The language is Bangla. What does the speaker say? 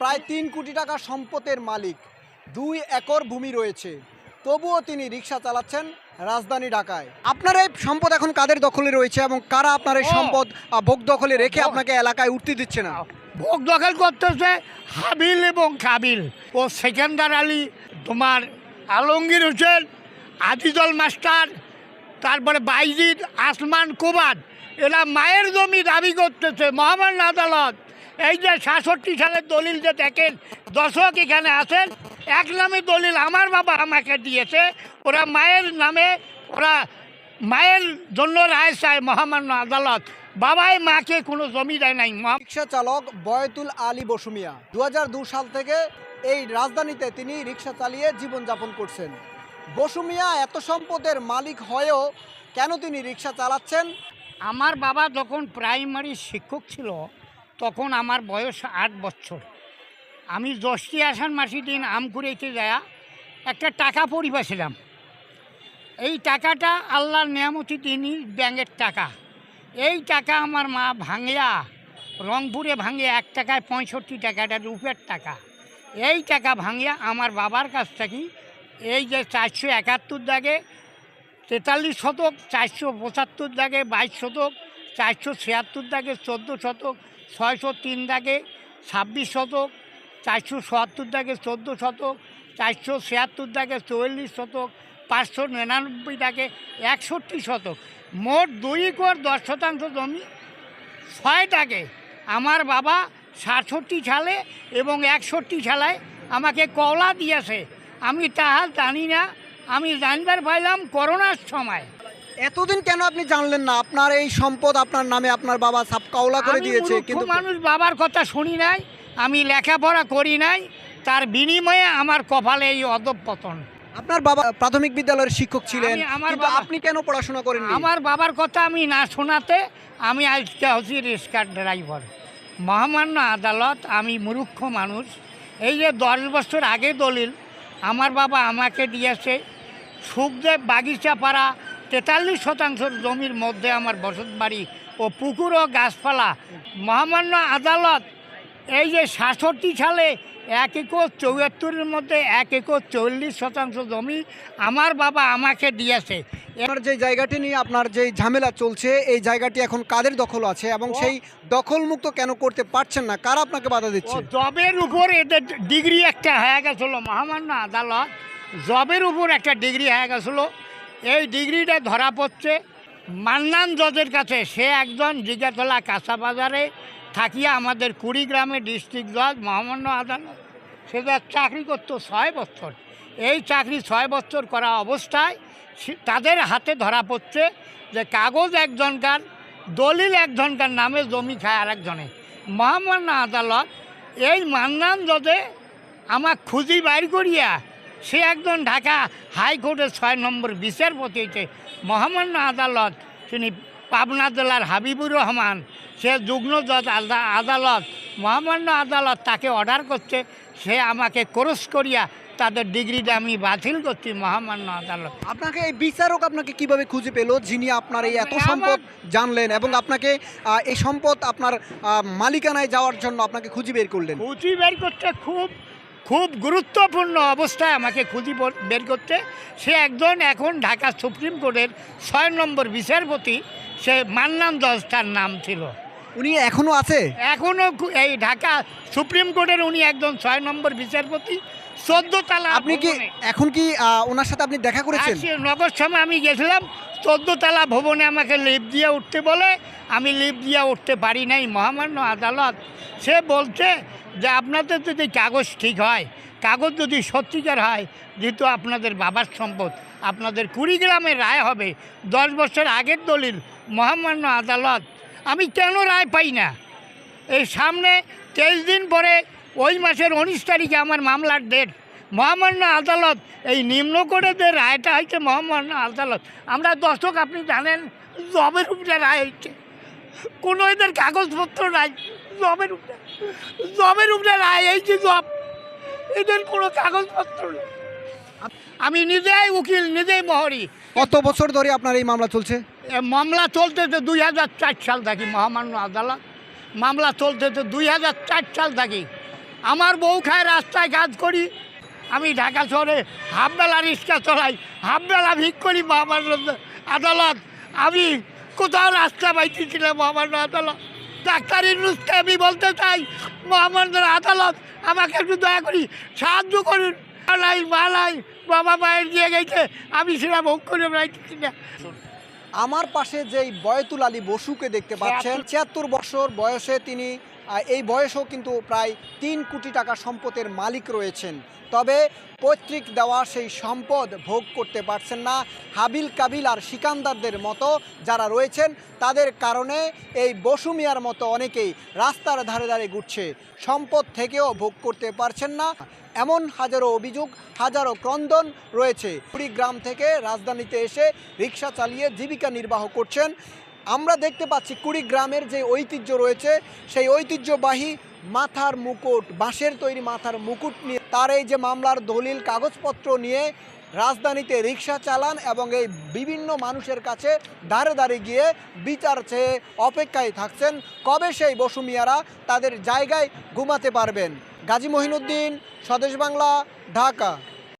প্রায় তিন কোটি টাকা সম্পদের মালিক। দুই একর ভূমি রয়েছে। তবুও তিনি রিক্সা চালাচ্ছেন রাজধানী ঢাকায়। আপনার এই সম্পদ এখন কাদের দখলে রয়েছে এবং কারা আপনার এই সম্পদ ভোগ দখলে রেখে আপনাকে এলাকায় উঠতে দিচ্ছে না? ভোগ দখল করতেছে হাবিল এবং কাবিল। ও সেকেন্দার আলী তোমার আলমগীর হোসেন আজিজল মাস্টার তারপরে বাইজিদ আসমান কুবাদ এরা মায়ের জমি দাবি করতেছে মহামান্য আদালত। এই যে সাতষট্টি সালের দলিল যে দেখেন দর্শক এখানে আছেন এক নামে দলিল আমার বাবা আমাকে দিয়েছে ওরা মায়ের নামে ওরা মায়ের জন্য রায় চায় মহামান্য আদালত। বাবাই মাকে কোনো জমি দেয় নাই রিক্সা চালক বয়তুল আলী বসুমিয়া দু দু সাল থেকে এই রাজধানীতে তিনি রিক্সা চালিয়ে জীবনযাপন করছেন। বসুমিয়া এত সম্পদের মালিক হয়েও কেন তিনি রিক্সা চালাচ্ছেন? আমার বাবা যখন প্রাইমারি শিক্ষক ছিল তখন আমার বয়স আট বছর। আমি জ্যৈষ্ঠী আসান মাসি দিন আম কুড়াইতে যায়া একটা টাকা পরিবেছিলাম। এই টাকাটা আল্লাহর নিয়ামতি তিনি ব্যাঙের টাকা। এই টাকা আমার মা ভাঙিয়া, রংপুরে ভাঙিয়া এক টাকায় পঁয়ষট্টি টাকাটা রুপের টাকা। এই টাকা ভাঙিয়া আমার বাবার কাছ থেকে এই যে চারশো একাত্তর দাগে তেতাল্লিশ শতক, চারশো পঁচাত্তর দাগে বাইশ শতক, চারশো ছিয়াত্তর দাগে চোদ্দ শতক ছয়শো তিন দাগে, ছাব্বিশ শতক, চারশো সত্তর দাগে চোদ্দ শতক, চারশো ছিয়াত্তর দাগে চুয়াল্লিশ শতক, পাঁচশো নিরানব্বই দাগে একষট্টি শতক। মোট দুই একর দশ শতাংশ জমি, ছয় দাগে আমার বাবা সাতষট্টি সালে এবং একষট্টি সালে আমাকে কওলা দিয়েছে। আমি তাহা জানি না, আমি জানবার পাইলাম করোনার সময়। এতদিন কেন আপনি জানলেন না? আপনার এই সম্পদ আপনার নামে আপনার বাবা সাপ কাওলা করে দিয়েছে কিন্তু মানুষ বাবার কথা শুনি নাই আমি লেখাপড়া করি নাই তার বিনিময়ে আমার কপালে এই অধপতন আপনার বাবা প্রাথমিক বিদ্যালয়ের শিক্ষক ছিলেন আমার বাবা- আপনি কেন পড়াশোনা করেন আমার বাবার কথা আমি না শোনাতে আমি আজকে হচ্ছি রিক্সার ড্রাইভার। মহামান্য আদালত আমি মূর্খ মানুষ। এই যে দশ বছর আগে দলিল আমার বাবা আমাকে দিয়েছে সুখদেব বাগিচা পাড়া তেতাল্লিশ শতাংশ জমির মধ্যে আমার বসত বাড়ি ও পুকুর ও গাছপালা। মহামান্য আদালত এই যে সাতষট্টি সালে এক একর চৌয়াত্তরের মধ্যে এক একর চল্লিশ শতাংশ জমি আমার বাবা আমাকে দিয়েছে। আপনার যে জায়গাটি নিয়ে আপনার যে ঝামেলা চলছে এই জায়গাটি এখন কাদের দখল আছে এবং সেই দখলমুক্ত কেন করতে পারছেন না? কারা আপনাকে বাধা দিচ্ছে? জবের উপর এদের ডিগ্রি একটা হয়ে গেছিল। মহামান্য আদালত জবের উপর একটা ডিগ্রি হয়ে গেছিল। এই ডিগ্রিটা ধরা পড়ছে। মান্নান জজের কাছে। সে একজন জিগাতলা কাঁচা বাজারে থাকিয়া আমাদের কুড়িগ্রামে ডিস্ট্রিক্ট জজ মহামান্য আদালত। সে তো চাকরি করতো ছয় বছর। এই চাকরি ছয় বছর করা অবস্থায় তাদের হাতে ধরা পড়ছে যে কাগজ একজনকার, দলিল একজনকার নামে জমি খায় আর একজনে মহামান্য আদালত এই মান্নান জজে আমার খুঁজি বাইর করিয়া সে একজন ঢাকা হাইকোর্টের ছয় নম্বর বিচারপতি হইতে মহামান্য আদালত তিনি পাবনা জেলার হাবিবুর রহমান। সে যুগ্ম জজ আদা- আদালত মহামান্য আদালত তাকে অর্ডার করছে। সে আমাকে ক্রস করিয়া তাদের ডিগ্রিটা আমি বাতিল করছি মহামান্য আদালত। আপনাকে এই বিচারক আপনাকে কীভাবে খুঁজে পেল? যিনি আপনার এই এত সম্পদ জানলেন এবং আপনাকে এই সম্পদ আপনার মালিকানায় যাওয়ার জন্য আপনাকে খুঁজে বের করলেন। খুঁজি বের করতে খুব খুব গুরুত্বপূর্ণ অবস্থায় আমাকে খুঁজি বের করতে। সে একজন এখন ঢাকা সুপ্রিম কোর্টের ছয় নম্বর বিচারপতি। সে মান্নান দশ তার নাম ছিল। উনি এখনও আছে? এখনও এই ঢাকা সুপ্রিম কোর্টের উনি একজন ছয় নম্বর বিচারপতি চোদ্দ তালা আপনি কি এখন কি ওনার সাথে আপনি দেখা করেছেন? নগর সময় আমি গেছিলাম চোদ্দ তালা ভবনে আমাকে লিফট দিয়ে উঠতে বলে আমি লিফট দিয়ে উঠতে পারি নাই মহামান্য আদালত। সে বলছে যে আপনাদের যদি কাগজ ঠিক হয় কাগজ যদি সত্যিকার হয় যেহেতু আপনাদের বাবার সম্পদ আপনাদের কুড়িগ্রামের রায় হবে দশ বছর আগের দলিল মহামান্য আদালত আমি কেন রায় পাই না? এই সামনে তেইশ দিন পরে ওই মাসের উনিশ তারিখে আমার মামলার ডেট মহামান্য আদালত, এই নিম্ন করে যে রায়টা হয়েছে মহামান্য আদালত, আমরা দর্শক আপনি জানেন, জবের উপরে রায় হয়েছে। কোনো এদের কাগজপত্র নাই, জবের উপরে। জবের উপরে রায় হয়েছে জব। এদের কোনো কাগজপত্র নেই। আমি নিজেই উকিল নিজেই মহরি কত বছর ধরে আপনার এই মামলা চলছে? মামলা চলতেছে দুই হাজার চার সাল থাকি মহামান্য আদালত। মামলা চলতে চলতেছে দুই হাজার চার সাল থাকি। আমার বউ খায় রাস্তায় কাজ করি আমি ঢাকা শহরে হাফবেলা রিক্সা চলাই হাফবেলা ভিক করি বাবার আদালত। আমি কোথাও রাস্তা পাইতেছিলাম আমার আদালত? ডাক্তারি নুসকে আমি বলতে চাই মোহাম্মদের আদালত আমাকে একটু দয়া করি সাহায্য করুন। মালাই মালাই বাবা মায়ের দিয়ে গেছে। আমি সেটা ভোগ করে বেড়াইতেছি না। আমার পাশে যেই বয়তুল আলী বসুকে দেখতে পাচ্ছেন ছিয়াত্তর বছর বয়সে তিনি এই বয়সেও কিন্তু প্রায় তিন কোটি টাকা সম্পদের মালিক রয়েছেন। তবে পৈতৃক দেওয়া সেই সম্পদ ভোগ করতে পারছেন না হাবিল কাবিল আর সিকান্দারদের মতো যারা রয়েছেন। তাদের কারণে এই বসুমিয়ার মতো অনেকেই রাস্তার ধারে ধারে ঘুরছে। সম্পদ থেকেও ভোগ করতে পারছেন না। এমন হাজারো অভিযোগ, হাজারো ক্রন্দন রয়েছে। কুড়িগ্রাম থেকে রাজধানীতে এসে রিক্সা চালিয়ে জীবিকা নির্বাহ করছেন। আমরা দেখতে পাচ্ছি কুড়িগ্রামের যে ঐতিহ্য রয়েছে, সেই ঐতিহ্যবাহী মাথার মুকুট, বাঁশের তৈরি মাথার মুকুট নিয়ে, তার এই যে মামলার দলিল, কাগজপত্র নিয়ে রাজধানীতে রিক্সা চালান এবং এই বিভিন্ন মানুষের কাছে দাঁড়ে দাঁড়িয়ে গিয়ে বিচার চেয়ে অপেক্ষায় থাকছেন। কবে সেই বসুমিয়ারা তাদের জায়গায় ঘুমাতে পারবেন? গাজী মহিনুদ্দিন, স্বদেশ বাংলা, ঢাকা।